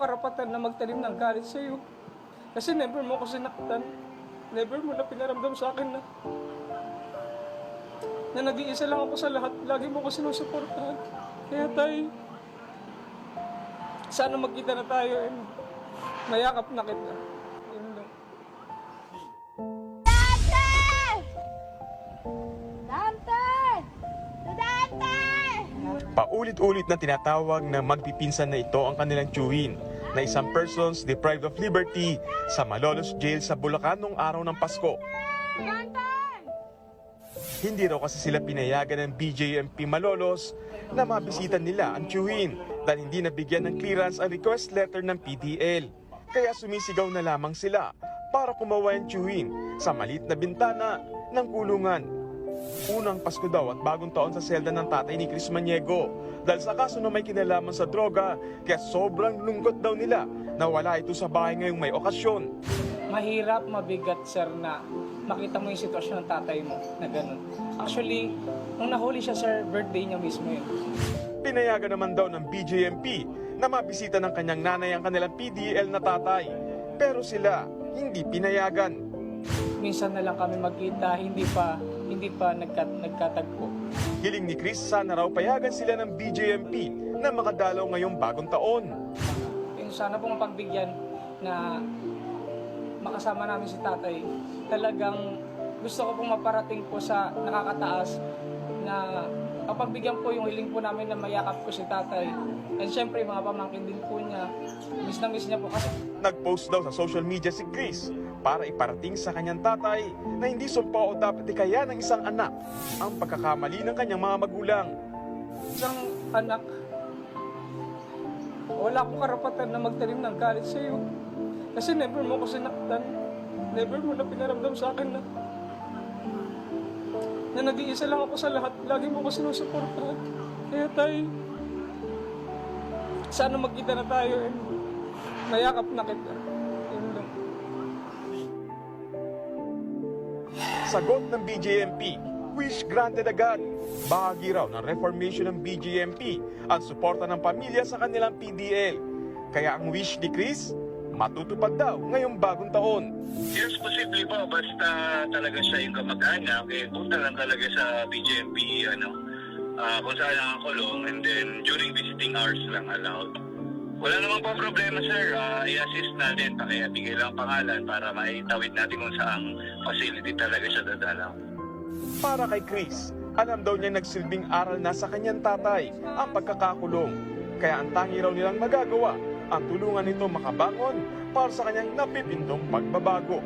karapatan na magtanim ng galit sa iyo. Kasi never mo ko sinaktan. Never mo na pinaramdam sa akin na na nag-iisa lang ako sa lahat. Lagi mo ko sinusuportahan. Kaya tay, sana magkita na tayo and mayakap na kita. Yun lang. Dante! Dante! Dante! Paulit-ulit na tinatawag na magpipinsan na ito ang kanilang tiyuhin na isang persons deprived of liberty sa Malolos Jail sa Bulacan noong araw ng Pasko. Hindi raw kasi sila pinayagan ng BJMP Malolos na mabisita nila ang tiyuhin dahil hindi nabigyan ng clearance ang request letter ng PDL. Kaya sumisigaw na lamang sila para kumawa ang tiyuhin sa malit na bintana ng kulungan. Unang Pasko daw at bagong taon sa selda ng tatay ni Chris Maniego dahil sa kaso na may kinalaman sa droga kaya sobrang lungkot daw nila na wala ito sa bahay ngayong may okasyon. Mahirap, mabigat, sir, na makita mo yung sitwasyon ng tatay mo na ganun. Actually, nung nahuli siya, sir, birthday niya mismo yun. Pinayagan naman daw ng BJMP na mabisita ng kanyang nanay ang kanilang PDL na tatay. Pero sila hindi pinayagan. Minsan na lang kami magkita, hindi pa hindi pa nagkat, nagkatagpo. Hiling ni Chris sana raw payagan sila ng BJMP na makadalaw ngayong bagong taon. Yung sana pong pagbigyan na makasama namin si tatay. Talagang gusto ko pong maparating po sa nakakataas na kapagbigyan po yung hiling po namin na mayakap ko si tatay. And syempre, mga pamangkin din po niya. Miss na miss niya po kasi Nag-post daw sa social media si Chris para iparating sa kanyang tatay na hindi sumpa o dapat ikaya ng isang anak ang pagkakamali ng kanyang mga magulang. isang anak, wala akong karapatan na magtanim ng galit sa iyo. Kasi never mo ko sinaktan. Never mo na pinaramdam sa akin na na nag-iisa lang ako sa lahat. Lagi mo ko sinusuportahan. Kaya tay, sana magkita na tayo and mayakap na kita. Yun. Sagot ng BJMP, wish granted agad. Bahagi raw ng reformation ng BJMP ang suporta ng pamilya sa kanilang PDL. Kaya ang wish ni Chris, matutupad daw ngayong bagong taon. Yes, posible po. Basta talaga siya yung kamag-anak, eh, punta lang talaga sa BJMP, ano, ah, kung saan nakakulong, and then during visiting hours lang allowed. Wala naman po problema, sir. Ah, i-assist natin. Pakibigay lang ang pangalan para maitawid natin kung saang facility talaga siya dadalaw. Para kay Chris, alam daw niya nagsilbing aral na sa kanyang tatay ang pagkakakulong. Kaya ang tangi raw nilang magagawa ang tulungan nito makabangon para sa kanyang napipintong pagbabago.